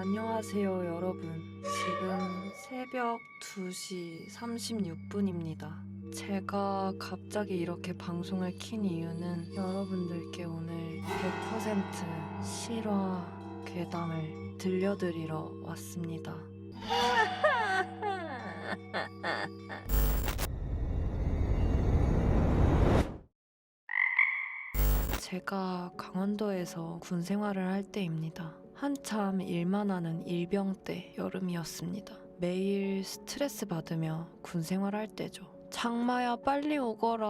안녕하세요, 여러분. 지금 새벽 2시 36분입니다. 제가 갑자기 이렇게 방송을 킨 이유는 여러분들께 오늘 100% 실화 괴담을 들려드리러 왔습니다. 제가 강원도에서 군 생활을 할 때입니다. 한참 일만 하는 일병 때 여름이었습니다. 매일 스트레스 받으며 군 생활할 때죠. 장마야 빨리 오거라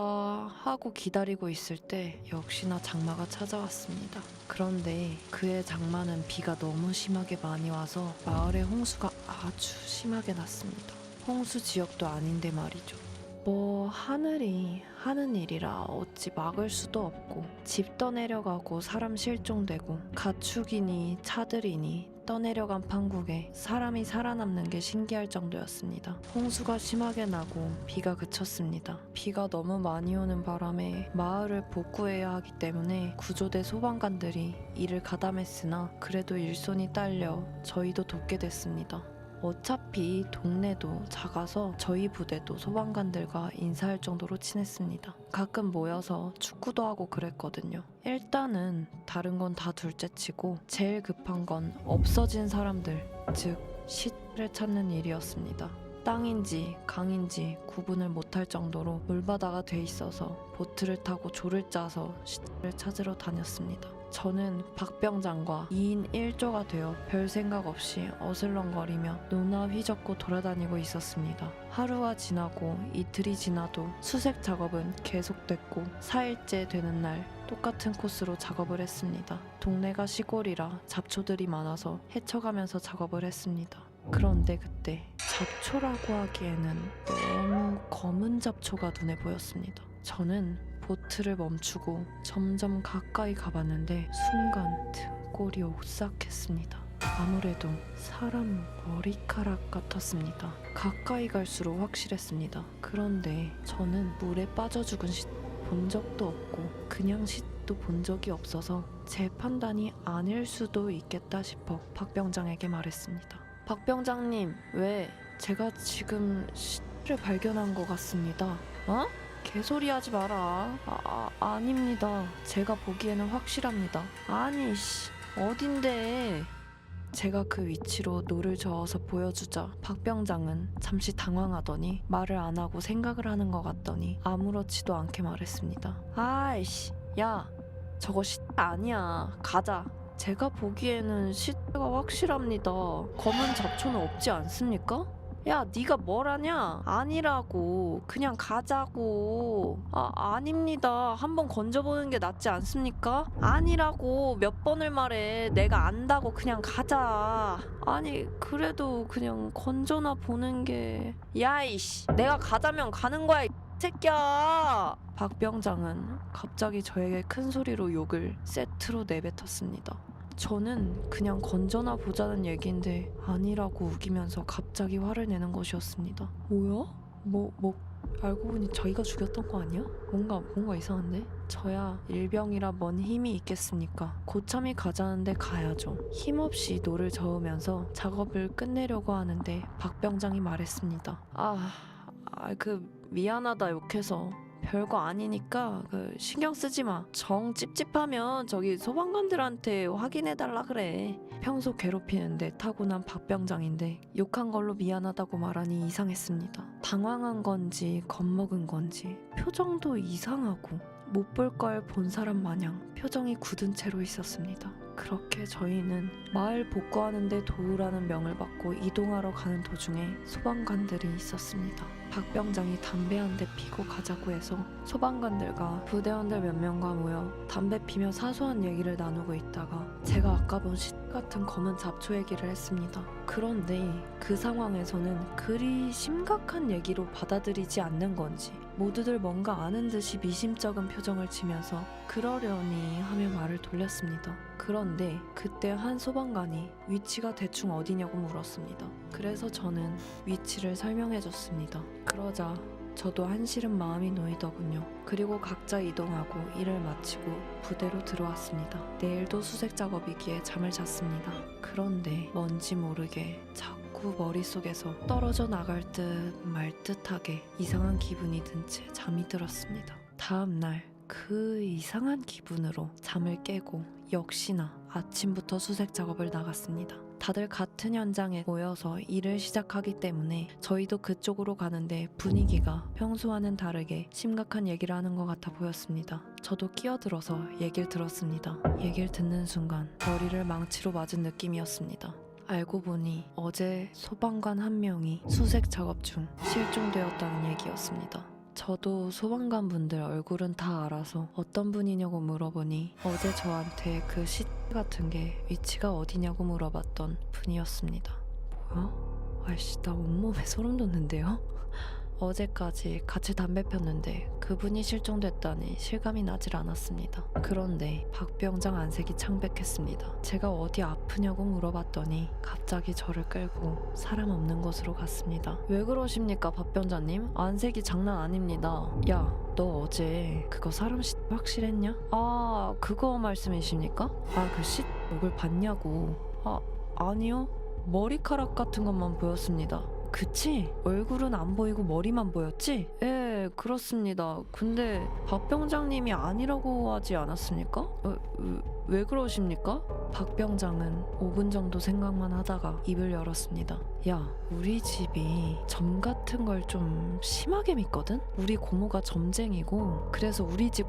하고 기다리고 있을 때 역시나 장마가 찾아왔습니다. 그런데 그해 장마는 비가 너무 심하게 많이 와서 마을에 홍수가 아주 심하게 났습니다. 홍수 지역도 아닌데 말이죠. 뭐 하늘이 하는 일이라 어찌 막을 수도 없고 집 떠내려가고 사람 실종되고 가축이니 차들이니 떠내려간 판국에 사람이 살아남는 게 신기할 정도였습니다. 홍수가 심하게 나고 비가 그쳤습니다. 비가 너무 많이 오는 바람에 마을을 복구해야 하기 때문에 구조대 소방관들이 일을 가담했으나 그래도 일손이 딸려 저희도 돕게 됐습니다. 어차피 동네도 작아서 저희 부대도 소방관들과 인사할 정도로 친했습니다. 가끔 모여서 축구도 하고 그랬거든요. 일단은 다른 건 다 둘째치고 제일 급한 건 없어진 사람들, 즉 시를 찾는 일이었습니다. 땅인지 강인지 구분을 못할 정도로 물바다가 돼 있어서 보트를 타고 조를 짜서 시를 찾으러 다녔습니다. 저는 박병장과 2인 1조가 되어 별 생각 없이 어슬렁거리며 노나 휘젓고 돌아다니고 있었습니다. 하루가 지나고 이틀이 지나도 수색 작업은 계속됐고 4일째 되는 날 똑같은 코스로 작업을 했습니다. 동네가 시골이라 잡초들이 많아서 헤쳐가면서 작업을 했습니다. 그런데 그때 잡초라고 하기에는 너무 검은 잡초가 눈에 보였습니다. 저는 보트를 멈추고 점점 가까이 가봤는데 순간 등골이 오싹했습니다. 아무래도 사람 머리카락 같았습니다. 가까이 갈수록 확실했습니다. 그런데 저는 물에 빠져 죽은 시 본 적도 없고 그냥 시도 본 적이 없어서 제 판단이 아닐 수도 있겠다 싶어 박병장에게 말했습니다. 박병장님, 왜 제가 지금 시를 발견한 것 같습니다. 어? 개소리 하지 마라. 아, 아, 아닙니다. 제가 보기에는 확실합니다. 아니, 씨, 어딘데? 제가 그 위치로 노를 저어서 보여주자 박병장은 잠시 당황하더니 말을 안 하고 생각을 하는 것 같더니 아무렇지도 않게 말했습니다. 아이씨, 야, 저거 시 아니야. 가자. 제가 보기에는 시가 확실합니다. 검은 잡초는 없지 않습니까? 야, 네가 뭘 하냐? 아니라고. 그냥 가자고. 아, 아닙니다. 한번 건져보는 게 낫지 않습니까? 아니라고. 몇 번을 말해. 내가 안다고 그냥 가자. 아니, 그래도 그냥 건져나 보는 게. 야, 이씨. 내가 가자면 가는 거야, 이 새끼야. 박병장은 갑자기 저에게 큰 소리로 욕을 세트로 내뱉었습니다. 저는 그냥 건져나 보자는 얘기인데 아니라고 우기면서 갑자기 화를 내는 것이었습니다. 뭐야? 뭐, 뭐, 알고 보니 저희가 죽였던 거 아니야? 뭔가, 뭔가 이상한데? 저야 일병이라 뭔 힘이 있겠습니까? 고참이 가자는데 가야죠. 힘없이 노를 저으면서 작업을 끝내려고 하는데 박 병장이 말했습니다. 아, 아, 그, 미안하다 욕해서. 별거 아니니까 그 신경 쓰지 마. 정 찝찝하면 저기 소방관들한테 확인해 달라 그래. 평소 괴롭히는데 타고난 박병장인데 욕한 걸로 미안하다고 말하니 이상했습니다. 당황한 건지 겁먹은 건지 표정도 이상하고 못 볼 걸 본 사람 마냥 표정이 굳은 채로 있었습니다. 그렇게 저희는 마을 복구하는데 도우라는 명을 받고 이동하러 가는 도중에 소방관들이 있었습니다. 박병장이 담배 한 대 피고 가자고 해서 소방관들과 부대원들 몇 명과 모여 담배 피며 사소한 얘기를 나누고 있다가 제가 아까 본 시 같은 검은 잡초 얘기를 했습니다. 그런데 그 상황에서는 그리 심각한 얘기로 받아들이지 않는 건지 모두들 뭔가 아는 듯이 미심쩍은 표정을 지면서 그러려니 하며 말을 돌렸습니다. 그런데 그때 한 소방관이 위치가 대충 어디냐고 물었습니다. 그래서 저는 위치를 설명해줬습니다. 그러자 저도 한시름 마음이 놓이더군요. 그리고 각자 이동하고 일을 마치고 부대로 들어왔습니다. 내일도 수색 작업이기에 잠을 잤습니다. 그런데 뭔지 모르게 자꾸 머릿속에서 떨어져 나갈 듯 말 듯하게 이상한 기분이 든 채 잠이 들었습니다. 다음 날 그 이상한 기분으로 잠을 깨고 역시나 아침부터 수색 작업을 나갔습니다. 다들 같은 현장에 모여서 일을 시작하기 때문에 저희도 그쪽으로 가는데 분위기가 평소와는 다르게 심각한 얘기를 하는 것 같아 보였습니다. 저도 끼어들어서 얘기를 들었습니다. 얘기를 듣는 순간 머리를 망치로 맞은 느낌이었습니다. 알고 보니 어제 소방관 한 명이 수색 작업 중 실종되었다는 얘기였습니다. 저도 소방관 분들 얼굴은 다 알아서 어떤 분이냐고 물어보니 어제 저한테 그 시 같은 게 위치가 어디냐고 물어봤던 분이었습니다. 뭐야? 아이씨 나 온몸에 소름 돋는데요? 어제까지 같이 담배 폈는데 그분이 실종됐다니 실감이 나질 않았습니다. 그런데 박병장 안색이 창백했습니다. 제가 어디 아프냐고 물어봤더니 갑자기 저를 끌고 사람 없는 곳으로 갔습니다. 왜 그러십니까 박병장님? 안색이 장난 아닙니다. 야, 너 어제 그거 사람 시 확실했냐? 아, 그거 말씀이십니까? 아, 그 시, 욕을 봤냐고. 아, 아니요. 머리카락 같은 것만 보였습니다. 그치? 얼굴은 안 보이고 머리만 보였지? 예, 그렇습니다. 근데 박 병장님이 아니라고 하지 않았습니까? 어, 왜, 왜 그러십니까? 박 병장은 5분 정도 생각만 하다가 입을 열었습니다. 야, 우리 집이 점 같은 걸 좀 심하게 믿거든? 우리 고모가 점쟁이고 그래서 우리 집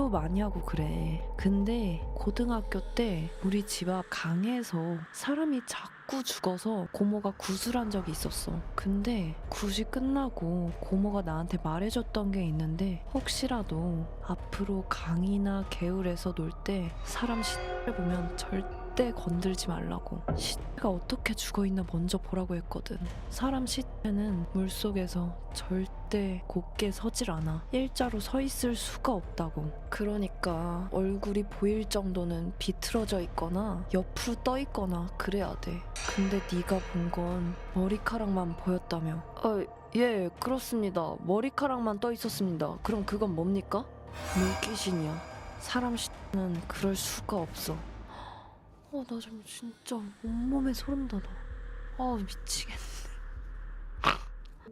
굿도 많이 하고 그래. 근데 고등학교 때 우리 집 앞 강에서 사람이 자꾸 죽어서 고모가 구슬한 적이 있었어. 근데 굿이 끝나고 고모가 나한테 말해줬던 게 있는데 혹시라도 앞으로 강이나 개울에서 놀 때 사람 시를 보면 절대 건들지 말라고. 시가 어떻게 죽어 있나 먼저 보라고 했거든. 사람 시체는 물 속에서 절대 곧게 서질 않아. 일자로 서 있을 수가 없다고. 그러니까 얼굴이 보일 정도는 비틀어져 있거나 옆으로 떠 있거나 그래야 돼. 근데 네가 본 건 머리카락만 보였다며. 어, 예, 그렇습니다. 머리카락만 떠 있었습니다. 그럼 그건 뭡니까? 물귀신이야. 사람 시는 그럴 수가 없어. 어, 나 지금 진짜 온몸에 소름 돋아. 아, 미치겠네.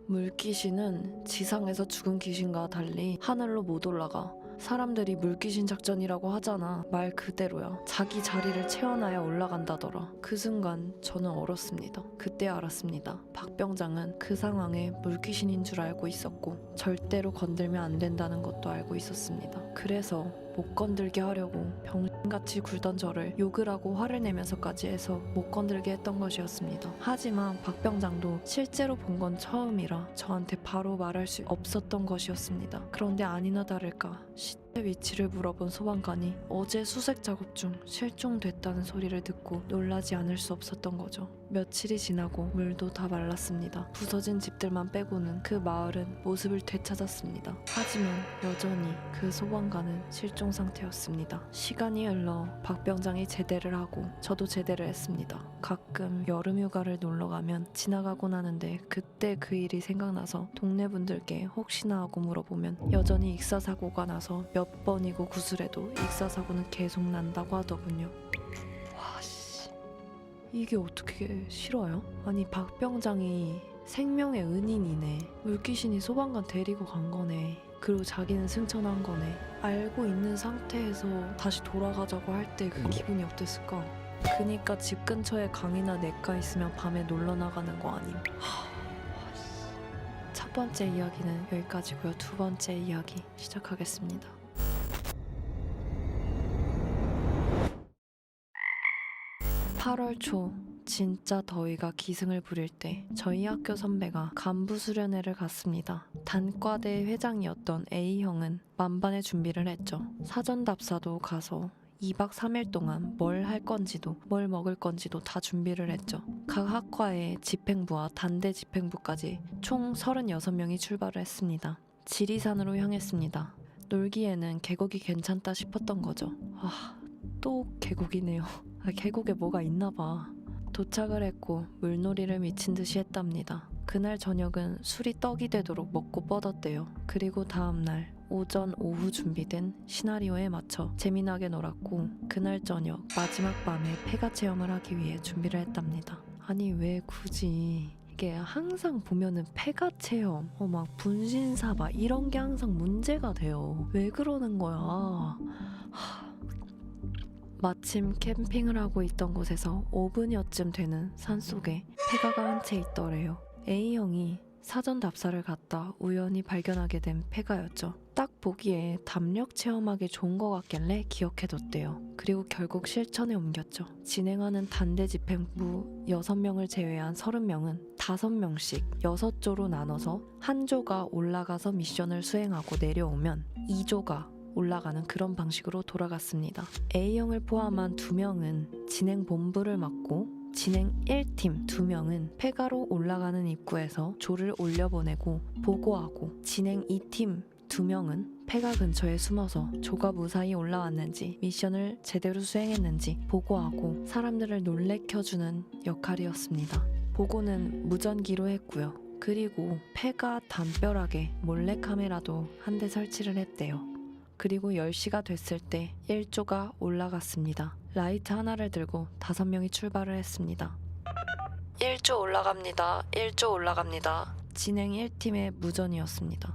물귀신은 지상에서 죽은 귀신과 달리 하늘로 못 올라가. 사람들이 물귀신 작전이라고 하잖아. 말 그대로야. 자기 자리를 채워놔야 올라간다더라. 그 순간 저는 얼었습니다. 그때 알았습니다. 박병장은 그 상황에 물귀신인 줄 알고 있었고 절대로 건들면 안 된다는 것도 알고 있었습니다. 그래서 못 건들게 하려고 병신같이 굴던 저를 욕을 하고 화를 내면서까지 해서 못 건들게 했던 것이었습니다. 하지만 박 병장도 실제로 본 건 처음이라 저한테 바로 말할 수 없었던 것이었습니다. 그런데 아니나 다를까 시 체 위치를 물어본 소방관이 어제 수색 작업 중 실종됐다는 소리를 듣고 놀라지 않을 수 없었던 거죠. 며칠이 지나고 물도 다 말랐습니다. 부서진 집들만 빼고는 그 마을은 모습을 되찾았습니다. 하지만 여전히 그 소방관은 실종 상태였습니다. 시간이 흘러 박 병장이 제대를 하고 저도 제대를 했습니다. 가끔 여름 휴가를 놀러 가면 지나가곤 하는데 그때 그 일이 생각나서 동네 분들께 혹시나 하고 물어보면 여전히 익사 사고가 나서 몇 번이고 구슬해도 익사 사고는 계속 난다고 하더군요. 와 씨. 이게 어떻게 싫어요? 아니 박병장이 생명의 은인이네. 물귀신이 소방관 데리고 간 거네. 그리고 자기는 승천한 거네. 알고 있는 상태에서 다시 돌아가자고 할 때 그 기분이 어땠을까? 그니까 집 근처에 강이나 냇가 있으면 밤에 놀러 나가는 거 아님? 하, 와, 씨. 첫 번째 이야기는 여기까지고요. 두 번째 이야기 시작하겠습니다. 8월 초 진짜 더위가 기승을 부릴 때 저희 학교 선배가 간부 수련회를 갔습니다. 단과대 회장이었던 A형은 만반의 준비를 했죠. 사전 답사도 가서 2박 3일 동안 뭘 할 건지도 뭘 먹을 건지도 다 준비를 했죠. 각 학과의 집행부와 단대 집행부까지 총 36명이 출발을 했습니다. 지리산으로 향했습니다. 놀기에는 계곡이 괜찮다 싶었던 거죠. 아, 또 계곡이네요. 아, 계곡에 뭐가 있나 봐. 도착을 했고 물놀이를 미친 듯이 했답니다. 그날 저녁은 술이 떡이 되도록 먹고 뻗었대요. 그리고 다음날 오전 오후 준비된 시나리오에 맞춰 재미나게 놀았고 그날 저녁 마지막 밤에 폐가 체험을 하기 위해 준비를 했답니다. 아니 왜 굳이 이게 항상 보면은 폐가 체험, 어, 막 분신사 막 이런 게 항상 문제가 돼요. 왜 그러는 거야? 하. 마침 캠핑을 하고 있던 곳에서 5분여쯤 되는 산속에 폐가가 한 채 있더래요. A형이 사전 답사를 갔다 우연히 발견하게 된 폐가였죠. 딱 보기에 담력 체험하기 좋은 것 같길래 기억해뒀대요. 그리고 결국 실천에 옮겼죠. 진행하는 단대 집행부 6명을 제외한 30명은 5명씩 6조로 나눠서 한 조가 올라가서 미션을 수행하고 내려오면 2조가 올라가는 그런 방식으로 돌아갔습니다. A형을 포함한 2명은 진행 본부를 맡고 진행 1팀 2명은 폐가로 올라가는 입구에서 조를 올려보내고 보고하고 진행 2팀 2명은 폐가 근처에 숨어서 조가 무사히 올라왔는지 미션을 제대로 수행했는지 보고하고 사람들을 놀래켜주는 역할이었습니다. 보고는 무전기로 했고요. 그리고 폐가 담벼락에 몰래카메라도 한 대 설치를 했대요. 그리고 10시가 됐을 때 1조가 올라갔습니다. 라이트 하나를 들고 다섯 명이 출발을 했습니다. 1조 올라갑니다. 1조 올라갑니다. 진행 1팀의 무전이었습니다.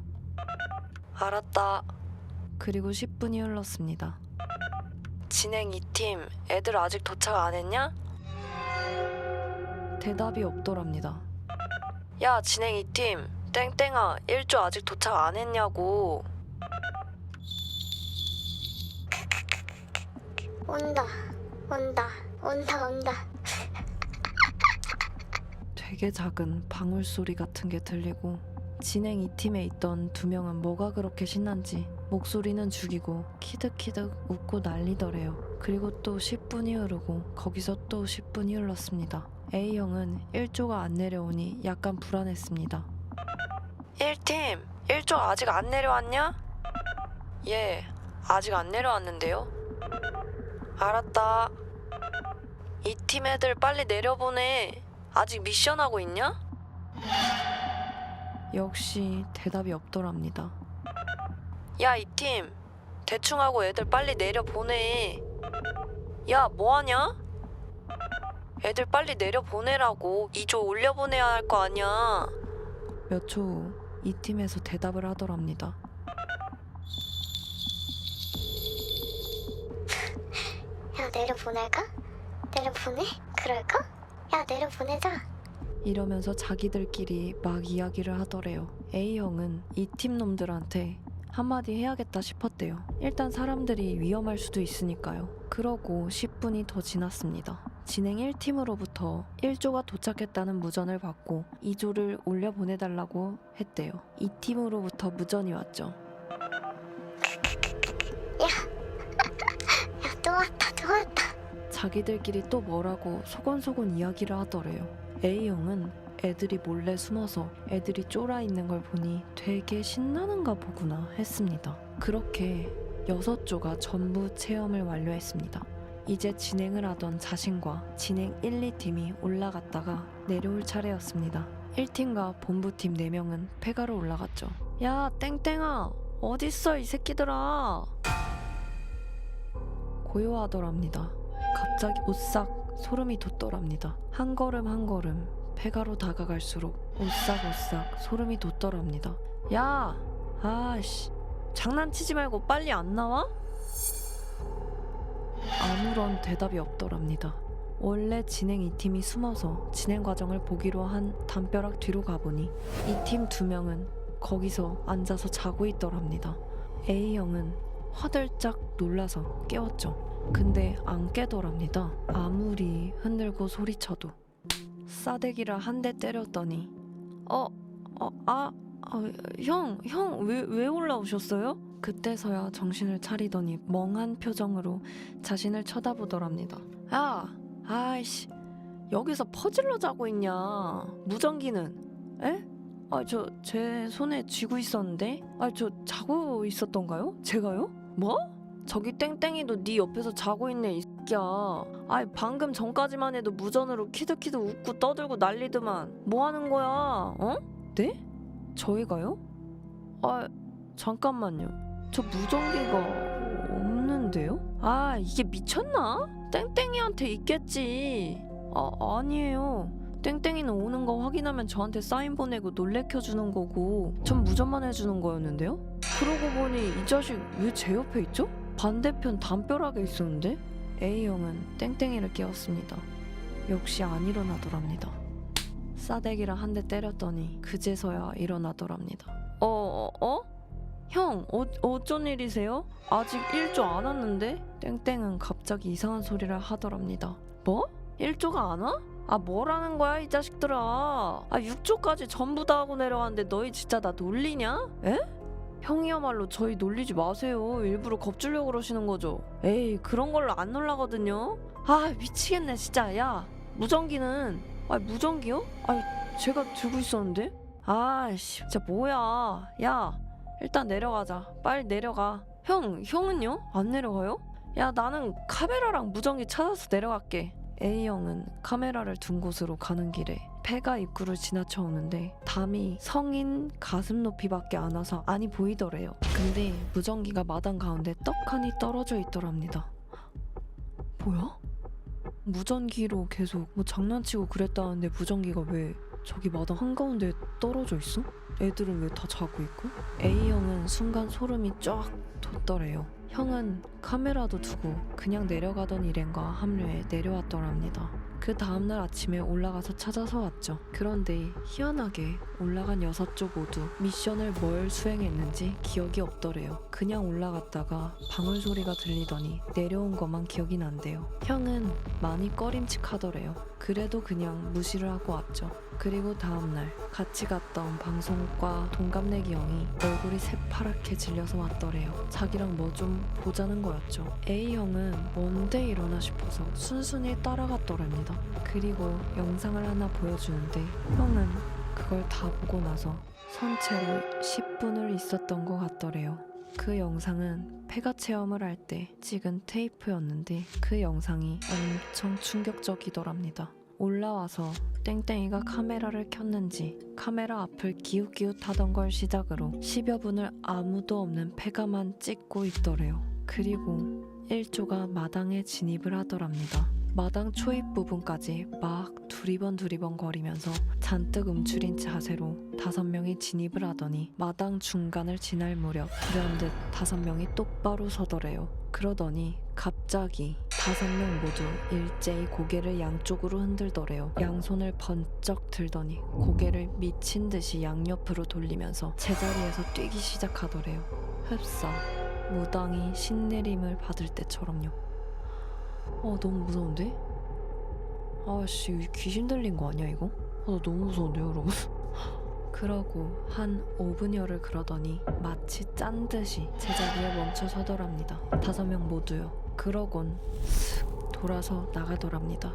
알았다. 그리고 10분이 흘렀습니다. 진행 2팀, 애들 아직 도착 안 했냐? 대답이 없더랍니다. 야, 진행 2팀, 땡땡아, 1조 아직 도착 안 했냐고. 온다 온다 온다 온다 되게 작은 방울 소리 같은 게 들리고 진행 이 팀에 있던 두 명은 뭐가 그렇게 신난지 목소리는 죽이고 키득키득 웃고 난리더래요. 그리고 또 10분이 흐르고 거기서 또 10분이 흘렀습니다. A형은 1조가 안 내려오니 약간 불안했습니다. 1팀, 1조 아직 안 내려왔냐? 예, 아직 안 내려왔는데요. 알았다. 이 팀 애들 빨리 내려보내. 아직 미션 하고 있냐? 역시 대답이 없더랍니다. 야, 이 팀. 대충 하고 애들 빨리 내려보내. 야, 뭐하냐? 애들 빨리 내려보내라고. 2조 올려보내야 할 거 아니야. 몇 초 후 이 팀에서 대답을 하더랍니다. 내려보낼까? 내려보내? 그럴까? 야 내려보내자 이러면서 자기들끼리 막 이야기를 하더래요. A형은 이 팀 놈들한테 한마디 해야겠다 싶었대요. 일단 사람들이 위험할 수도 있으니까요. 그러고 10분이 더 지났습니다. 진행 1팀으로부터 1조가 도착했다는 무전을 받고 2조를 올려 보내달라고 했대요. 2팀으로부터 무전이 왔죠. 야또 왔다 또 왔다 자기들끼리 또 뭐라고 소곤소곤 이야기를 하더래요. A형은 애들이 몰래 숨어서 애들이 쫄아 있는 걸 보니 되게 신나는가 보구나 했습니다. 그렇게 여섯 조가 전부 체험을 완료했습니다. 이제 진행을 하던 자신과 진행 1, 2팀이 올라갔다가 내려올 차례였습니다. 1팀과 본부팀 4명은 폐가로 올라갔죠. 야, 땡땡아! 어딨어, 이 새끼들아! 고요하더랍니다. 갑자기 오싹 소름이 돋더랍니다. 한 걸음 한 걸음 폐가로 다가갈수록 오싹오싹 소름이 돋더랍니다. 야, 아씨, 장난치지 말고 빨리 안 나와? 아무런 대답이 없더랍니다. 원래 진행 이 팀이 숨어서 진행 과정을 보기로 한 담벼락 뒤로 가보니 이 팀 두 명은 거기서 앉아서 자고 있더랍니다. A형은 화들짝 놀라서 깨웠죠. 근데 안 깨더랍니다. 아무리 흔들고 소리쳐도 싸대기를 한대 때렸더니 어, 어, 아, 아, 형, 형, 왜, 왜 올라오셨어요? 그때서야 정신을 차리더니 멍한 표정으로 자신을 쳐다보더랍니다. 야, 아이씨, 여기서 퍼질러 자고 있냐? 무전기는? 에? 아, 저 제 손에 쥐고 있었는데? 아, 저 자고 있었던가요? 제가요? 뭐? 저기 땡땡이도 네 옆에서 자고 있네. 이 새끼야. 아이 방금 전까지만 해도 무전으로 키득키득 웃고 떠들고 난리더만. 뭐 하는 거야? 어? 네? 저희가요? 아 잠깐만요. 저 무전기가 없는데요? 아 이게 미쳤나? 땡땡이한테 있겠지. 아 아니에요. 땡땡이는 오는 거 확인하면 저한테 사인 보내고 놀래켜 주는 거고 전 무전만 해주는 거였는데요? 그러고 보니 이 자식 왜 제 옆에 있죠? 반대편 담벼락에 있었는데? A형은 땡땡이를 깨웠습니다. 역시 안 일어나더랍니다. 싸대기랑 한 대 때렸더니 그제서야 일어나더랍니다. 어, 어, 어? 형, 어, 어쩐 일이세요? 아직 1조 안 왔는데? 땡땡은 갑자기 이상한 소리를 하더랍니다. 뭐? 1조가 안 와? 아 뭐라는 거야 이 자식들아 아 6조까지 전부 다 하고 내려왔는데 너희 진짜 나 놀리냐? 에? 형이야말로 저희 놀리지 마세요 일부러 겁주려고 그러시는 거죠 에이 그런 걸로 안 놀라거든요 아 미치겠네 진짜 야 무전기는 아 무전기요? 아 제가 들고 있었는데 아씨 진짜 뭐야 야 일단 내려가자 빨리 내려가 형 형은요? 안 내려가요? 야 나는 카메라랑 무전기 찾아서 내려갈게 A형은 카메라를 둔 곳으로 가는 길에 폐가 입구를 지나쳐 오는데 담이 성인 가슴 높이밖에 안 와서 안이 보이더래요. 근데 무전기가 마당 가운데 떡하니 떨어져 있더랍니다. 뭐야? 무전기로 계속 뭐 장난치고 그랬다는데 무전기가 왜 저기 마당 한가운데 떨어져 있어? 애들은 왜 다 자고 있고? A형은 순간 소름이 쫙 돋더래요. 형은 카메라도 두고 그냥 내려가던 일행과 합류해 내려왔더랍니다. 그 다음날 아침에 올라가서 찾아서 왔죠. 그런데 희한하게 올라간 여섯 쪽 모두 미션을 뭘 수행했는지 기억이 없더래요. 그냥 올라갔다가 방울 소리가 들리더니 내려온 것만 기억이 난대요. 형은 많이 꺼림칙하더래요. 그래도 그냥 무시를 하고 왔죠. 그리고 다음날 같이 갔던 방송과 동갑내기 형이 얼굴이 새파랗게 질려서 왔더래요. 자기랑 뭐 좀 보자는 거 였죠. A 형은 뭔데 이러나 싶어서 순순히 따라갔더랍니다. 그리고 영상을 하나 보여주는데 형은 그걸 다 보고 나서 선체로 10분을 있었던 것 같더래요. 그 영상은 폐가 체험을 할 때 찍은 테이프였는데 그 영상이 엄청 충격적이더랍니다. 올라와서 땡땡이가 카메라를 켰는지 카메라 앞을 기웃기웃하던 걸 시작으로 10여 분을 아무도 없는 폐가만 찍고 있더래요. 그리고 1조가 마당에 진입을 하더랍니다. 마당 초입 부분까지 막 두리번 두리번 거리면서 잔뜩 움츠린 자세로 다섯 명이 진입을 하더니 마당 중간을 지날 무렵 불현듯 다섯 명이 똑바로 서더래요. 그러더니 갑자기 다섯 명 모두 일제히 고개를 양쪽으로 흔들더래요. 양손을 번쩍 들더니 고개를 미친 듯이 양옆으로 돌리면서 제자리에서 뛰기 시작하더래요. 흡사 무당이 신내림을 받을 때처럼요. 어 너무 무서운데? 아씨 귀신 들린 거 아니야 이거? 아, 나 너무 무서운데요 여러분? 그러고 한 5분여를 그러더니 마치 짠 듯이 제자리에 멈춰 서더랍니다. 다섯 명 모두요. 그러곤 슥 돌아서 나가더랍니다.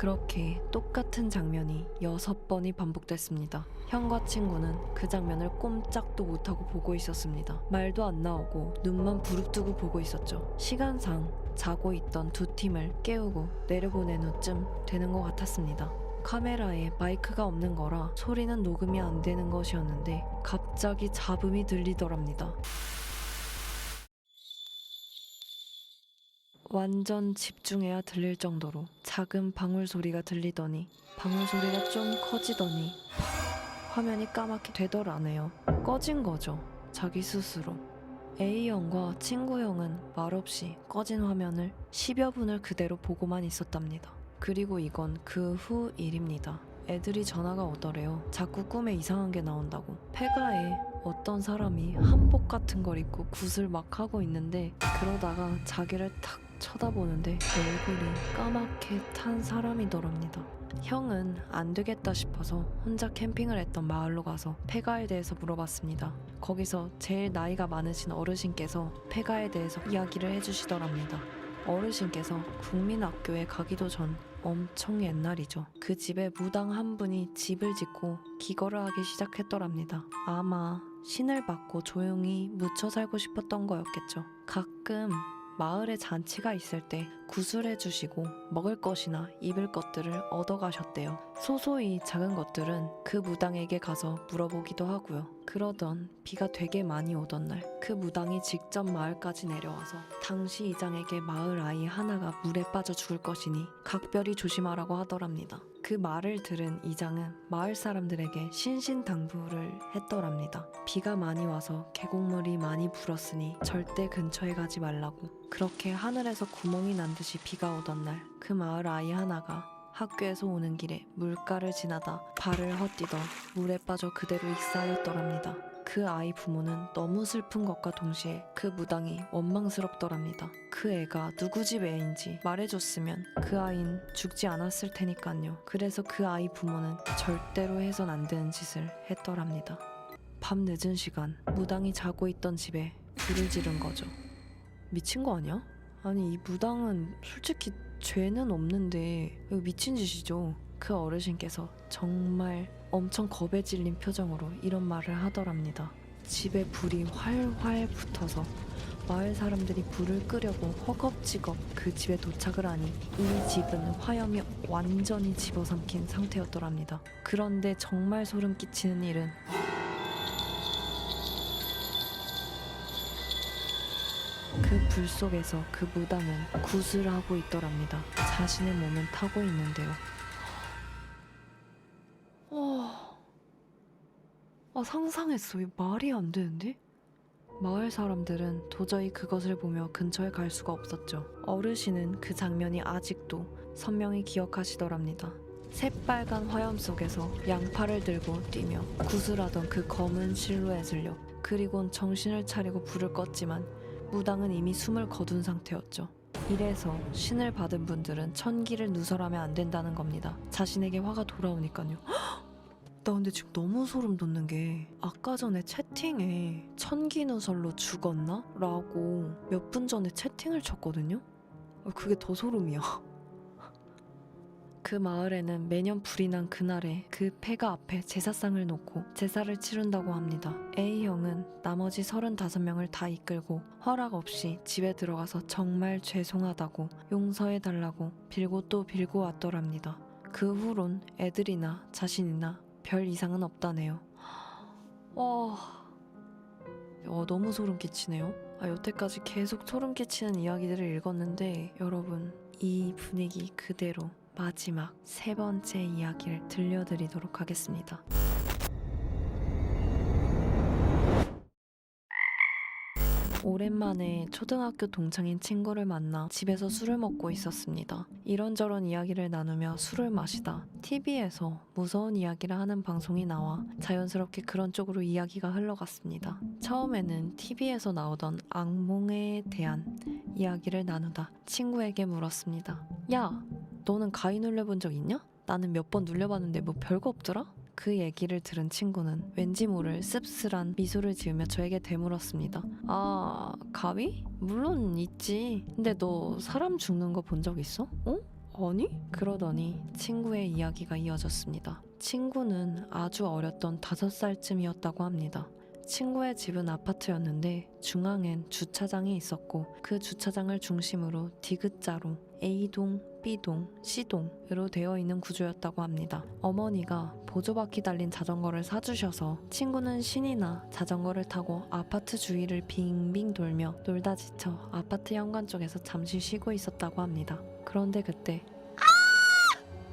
그렇게 똑같은 장면이 여섯 번이 반복됐습니다. 형과 친구는 그 장면을 꼼짝도 못하고 보고 있었습니다. 말도 안 나오고 눈만 부릅뜨고 보고 있었죠. 시간상 자고 있던 두 팀을 깨우고 내려보낸 후쯤 되는 것 같았습니다. 카메라에 마이크가 없는 거라 소리는 녹음이 안 되는 것이었는데 갑자기 잡음이 들리더랍니다. 완전 집중해야 들릴 정도로 작은 방울 소리가 들리더니 방울 소리가 좀 커지더니 화면이 까맣게 되더라네요. 꺼진 거죠. 자기 스스로. A형과 친구형은 말없이 꺼진 화면을 10여 분을 그대로 보고만 있었답니다. 그리고 이건 그 후 일입니다. 애들이 전화가 오더래요. 자꾸 꿈에 이상한 게 나온다고. 폐가에 어떤 사람이 한복 같은 걸 입고 굿을 막 하고 있는데 그러다가 자기를 탁 쳐다보는데 얼굴이 까맣게 탄 사람이더랍니다. 형은 안 되겠다 싶어서 혼자 캠핑을 했던 마을로 가서 폐가에 대해서 물어봤습니다. 거기서 제일 나이가 많으신 어르신께서 폐가에 대해서 이야기를 해주시더랍니다. 어르신께서 국민학교에 가기도 전 엄청 옛날이죠. 그 집에 무당 한 분이 집을 짓고 기거를 하기 시작했더랍니다. 아마 신을 받고 조용히 묻혀 살고 싶었던 거였겠죠. 가끔 마을에 잔치가 있을 때 구술해 주시고 먹을 것이나 입을 것들을 얻어 가셨대요. 소소히 작은 것들은 그 무당에게 가서 물어보기도 하고요. 그러던 비가 되게 많이 오던 날 그 무당이 직접 마을까지 내려와서 당시 이장에게 마을 아이 하나가 물에 빠져 죽을 것이니 각별히 조심하라고 하더랍니다. 그 말을 들은 이장은 마을 사람들에게 신신당부를 했더랍니다. 비가 많이 와서 계곡물이 많이 불었으니 절대 근처에 가지 말라고. 그렇게 하늘에서 구멍이 난 듯이 비가 오던 날 그 마을 아이 하나가 학교에서 오는 길에 물가를 지나다 발을 헛디뎌 물에 빠져 그대로 익사하였더랍니다. 그 아이 부모는 너무 슬픈 것과 동시에 그 무당이 원망스럽더랍니다. 그 애가 누구 집 애인지 말해줬으면 그 아이는 죽지 않았을 테니깐요. 그래서 그 아이 부모는 절대로 해선 안 되는 짓을 했더랍니다. 밤 늦은 시간 무당이 자고 있던 집에 불을 지른 거죠. 미친 거 아니야? 아니 이 무당은 솔직히 죄는 없는데 이거 미친 짓이죠. 그 어르신께서 정말 엄청 겁에 질린 표정으로 이런 말을 하더랍니다. 집에 불이 활활 붙어서 마을 사람들이 불을 끄려고 허겁지겁 그 집에 도착을 하니 이 집은 화염이 완전히 집어삼킨 상태였더랍니다. 그런데 정말 소름 끼치는 일은 불 속에서 그 무당은 굿을 하고 있더랍니다. 자신의 몸은 타고 있는데요. 와, 아 상상했어. 이 말이 안 되는데? 마을 사람들은 도저히 그것을 보며 근처에 갈 수가 없었죠. 어르신은 그 장면이 아직도 선명히 기억하시더랍니다. 새빨간 화염 속에서 양팔을 들고 뛰며 구슬하던 그 검은 실루엣을요. 그리곤 정신을 차리고 불을 껐지만 무당은 이미 숨을 거둔 상태였죠. 이래서 신을 받은 분들은 천기를 누설하면 안 된다는 겁니다. 자신에게 화가 돌아오니까요. 나 근데 지금 너무 소름 돋는 게 아까 전에 채팅에 천기 누설로 죽었나? 라고 몇 분 전에 채팅을 쳤거든요? 어, 그게 더 소름이야. 그 마을에는 매년 불이 난 그날에 그 폐가 앞에 제사상을 놓고 제사를 치른다고 합니다. A형은 나머지 35명을 다 이끌고 허락 없이 집에 들어가서 정말 죄송하다고 용서해달라고 빌고 또 빌고 왔더랍니다. 그 후론 애들이나 자신이나 별 이상은 없다네요. 와, 어, 너무 소름 끼치네요. 아, 여태까지 계속 소름 끼치는 이야기들을 읽었는데 여러분 이 분위기 그대로 마지막 세 번째 이야기를 들려드리도록 하겠습니다. 오랜만에 초등학교 동창인 친구를 만나 집에서 술을 먹고 있었습니다. 이런저런 이야기를 나누며 술을 마시다 TV에서 무서운 이야기를 하는 방송이 나와 자연스럽게 그런 쪽으로 이야기가 흘러갔습니다. 처음에는 TV에서 나오던 악몽에 대한 이야기를 나누다 친구에게 물었습니다. 야, 너는 가위 눌려본 적 있냐? 나는 몇 번 눌려봤는데 뭐 별거 없더라? 그 얘기를 들은 친구는 왠지 모를 씁쓸한 미소를 지으며 저에게 되물었습니다. 아, 가위? 물론 있지. 근데 너 사람 죽는 거 본 적 있어? 어? 아니? 그러더니 친구의 이야기가 이어졌습니다. 친구는 아주 어렸던 다섯 살쯤이었다고 합니다. 친구의 집은 아파트였는데 중앙엔 주차장이 있었고 그 주차장을 중심으로 디귿자로 A동, B동, C동으로 되어 있는 구조였다고 합니다. 어머니가 보조바퀴 달린 자전거를 사주셔서 친구는 신이나 자전거를 타고 아파트 주위를 빙빙 돌며 놀다 지쳐 아파트 현관 쪽에서 잠시 쉬고 있었다고 합니다. 그런데 그때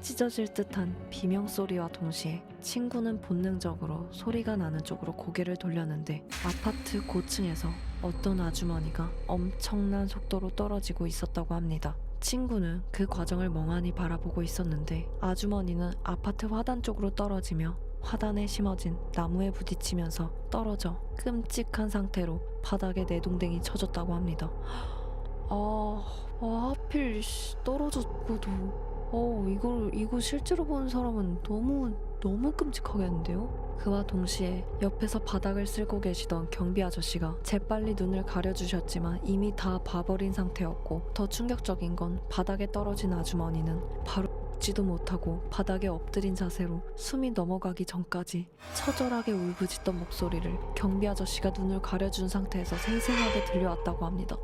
찢어질 듯한 비명 소리와 동시에 친구는 본능적으로 소리가 나는 쪽으로 고개를 돌렸는데 아파트 고층에서 어떤 아주머니가 엄청난 속도로 떨어지고 있었다고 합니다. 친구는 그 과정을 멍하니 바라보고 있었는데 아주머니는 아파트 화단 쪽으로 떨어지며 화단에 심어진 나무에 부딪히면서 떨어져 끔찍한 상태로 바닥에 내동댕이 쳐졌다고 합니다. 아, 아 하필 씨, 떨어졌고도 어, 이걸, 이거 실제로 보는 사람은 너무, 너무 끔찍하겠는데요? 그와 동시에 옆에서 바닥을 쓸고 계시던 경비 아저씨가 재빨리 눈을 가려주셨지만 이미 다 봐버린 상태였고 더 충격적인 건 바닥에 떨어진 아주머니는 바로 지도 못하고 바닥에 엎드린 자세로 숨이 넘어가기 전까지 처절하게 울부짖던 목소리를 경비 아저씨가 눈을 가려준 상태에서 생생하게 들려왔다고 합니다.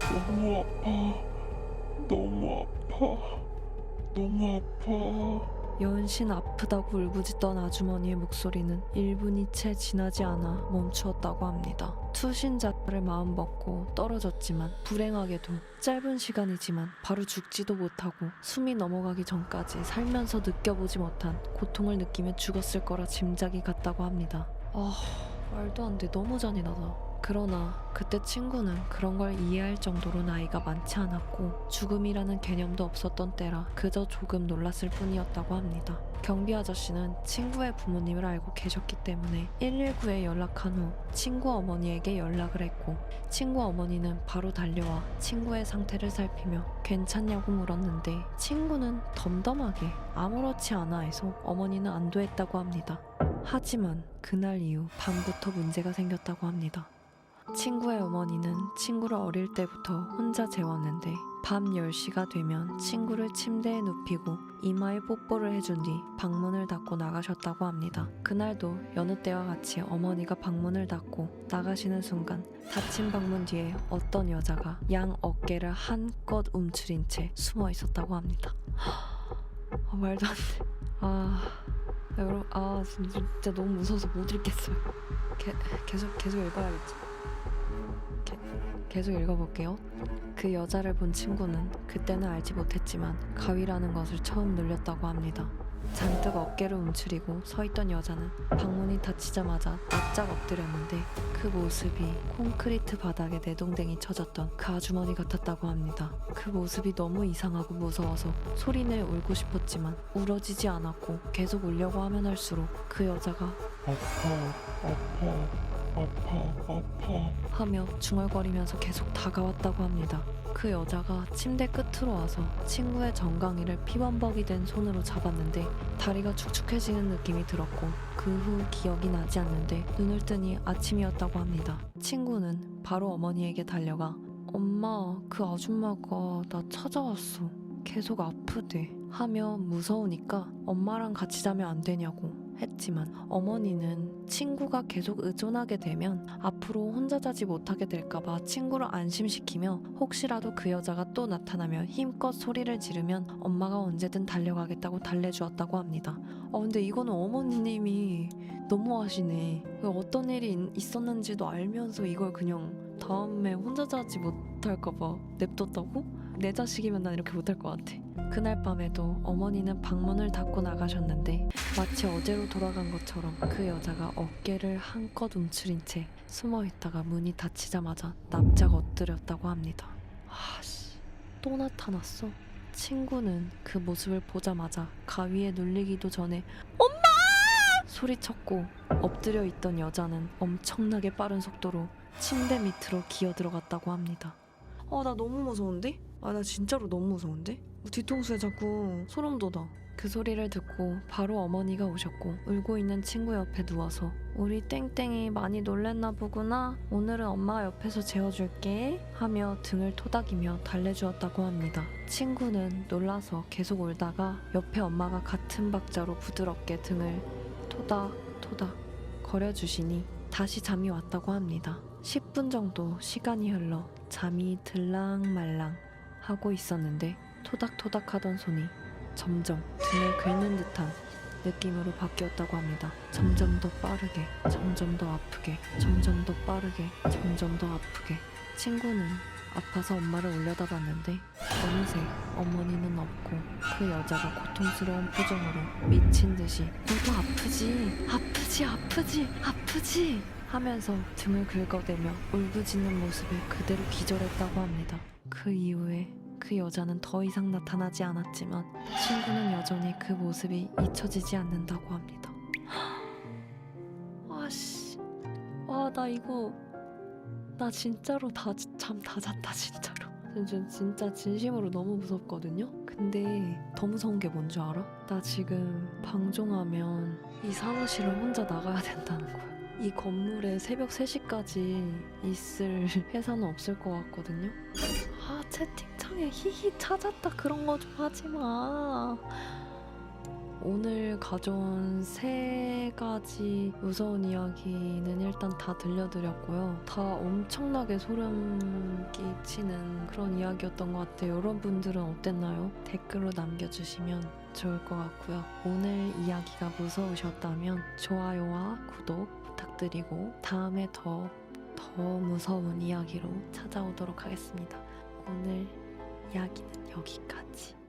너무 아파. 너무 아파. 너무 아파. 연신 아프다고 울부짖던 아주머니의 목소리는 1분이 채 지나지 않아 멈추었다고 합니다. 투신자를 마음먹고 떨어졌지만 불행하게도 짧은 시간이지만 바로 죽지도 못하고 숨이 넘어가기 전까지 살면서 느껴보지 못한 고통을 느끼며 죽었을 거라 짐작이 갔다고 합니다. 아 말도 안 돼 너무 잔인하다. 그러나 그때 친구는 그런 걸 이해할 정도로 나이가 많지 않았고 죽음이라는 개념도 없었던 때라 그저 조금 놀랐을 뿐이었다고 합니다. 경비 아저씨는 친구의 부모님을 알고 계셨기 때문에 119에 연락한 후 친구 어머니에게 연락을 했고 친구 어머니는 바로 달려와 친구의 상태를 살피며 괜찮냐고 물었는데 친구는 덤덤하게 아무렇지 않아 해서 어머니는 안도했다고 합니다. 하지만 그날 이후 밤부터 문제가 생겼다고 합니다. 친구의 어머니는 친구를 어릴 때부터 혼자 재웠는데 밤 10시가 되면 친구를 침대에 눕히고 이마에 뽀뽀를 해준 뒤 방문을 닫고 나가셨다고 합니다. 그날도 여느 때와 같이 어머니가 방문을 닫고 나가시는 순간 닫힌 방문 뒤에 어떤 여자가 양 어깨를 한껏 움츠린 채 숨어 있었다고 합니다. 아, 말도 안 돼. 아, 여러분, 아 진짜, 너무 무서워서 못 읽겠어요. 게, 계속 계속 읽어야겠지. 게, 계속 읽어볼게요. 그 여자를 본 친구는 그때는 알지 못했지만 가위라는 것을 처음 눌렸다고 합니다. 잔뜩 어깨를 움츠리고 서 있던 여자는 방문이 닫히자마자 납작 엎드렸는데 그 모습이 콘크리트 바닥에 내동댕이 쳐졌던 그 아주머니 같았다고 합니다. 그 모습이 너무 이상하고 무서워서 소리내 울고 싶었지만 울어지지 않았고 계속 울려고 하면 할수록 그 여자가 아파. 아파. 아파. 아파. 하며 중얼거리면서 계속 다가왔다고 합니다. 그 여자가 침대 끝으로 와서 친구의 정강이를 피범벅이 된 손으로 잡았는데 다리가 축축해지는 느낌이 들었고 그 후 기억이 나지 않는데 눈을 뜨니 아침이었다고 합니다. 친구는 바로 어머니에게 달려가 엄마 그 아줌마가 나 찾아왔어. 계속 아프대. 하며 무서우니까 엄마랑 같이 자면 안 되냐고 했지만 어머니는 친구가 계속 의존하게 되면 앞으로 혼자 자지 못하게 될까봐 친구를 안심시키며 혹시라도 그 여자가 또 나타나면 힘껏 소리를 지르면 엄마가 언제든 달려가겠다고 달래주었다고 합니다. 어 근데 이거는 어머님이 너무하시네. 어떤 일이 있- 있었는지도 알면서 이걸 그냥 다음에 혼자 자지 못할까봐 냅뒀다고? 내 자식이면 난 이렇게 못할 것 같아. 그날 밤에도 어머니는 방문을 닫고 나가셨는데 마치 어제로 돌아간 것처럼 그 여자가 어깨를 한껏 움츠린 채 숨어 있다가 문이 닫히자마자 납작 엎드렸다고 합니다. 아씨, 또 나타났어. 친구는 그 모습을 보자마자 가위에 눌리기도 전에 엄마! 소리쳤고 엎드려 있던 여자는 엄청나게 빠른 속도로 침대 밑으로 기어 들어갔다고 합니다. 아, 나 너무 무서운데? 아, 나 진짜로 너무 무서운데? 뒤통수에 자꾸 소름 돋아. 그 소리를 듣고 바로 어머니가 오셨고 울고 있는 친구 옆에 누워서 우리 땡땡이 많이 놀랬나 보구나. 오늘은 엄마가 옆에서 재워줄게. 하며 등을 토닥이며 달래주었다고 합니다. 친구는 놀라서 계속 울다가 옆에 엄마가 같은 박자로 부드럽게 등을 토닥토닥 거려주시니 다시 잠이 왔다고 합니다. 10분 정도 시간이 흘러 잠이 들랑말랑 하고 있었는데 토닥토닥 하던 손이 점점 등을 긁는 듯한 느낌으로 바뀌었다고 합니다. 점점 더 빠르게, 점점 더 아프게, 점점 더 빠르게, 점점 더 아프게. 친구는 아파서 엄마를 올려다봤는데 어느새 어머니는 없고 그 여자가 고통스러운 표정으로 미친 듯이 너도 아프지, 아프지, 아프지, 아프지 하면서 등을 긁어대며 울부짖는 모습에 그대로 기절했다고 합니다. 그 이후에 그 여자는 더 이상 나타나지 않았지만 친구는 여전히 그 모습이 잊혀지지 않는다고 합니다. 아씨, 아나 이거 나 진짜로 다 잠 다 잤다 진짜로. 진짜, 진짜 진심으로 너무 무섭거든요. 근데 더 무서운 게 뭔 줄 알아? 나 지금 방종하면 이 사무실을 혼자 나가야 된다는 거야. 이 건물에 새벽 3시까지 있을 회사는 없을 것 같거든요. 아 채팅 창에 히히 찾았다 그런 거 좀 하지 마. 오늘 가져온 세 가지 무서운 이야기는 일단 다 들려드렸고요. 다 엄청나게 소름 끼치는 그런 이야기였던 것 같아요. 여러분들은 어땠나요? 댓글로 남겨주시면 좋을 것 같고요. 오늘 이야기가 무서우셨다면 좋아요와 구독 부탁드리고 다음에 더, 더 무서운 이야기로 찾아오도록 하겠습니다. 오늘 이야기는 여기까지.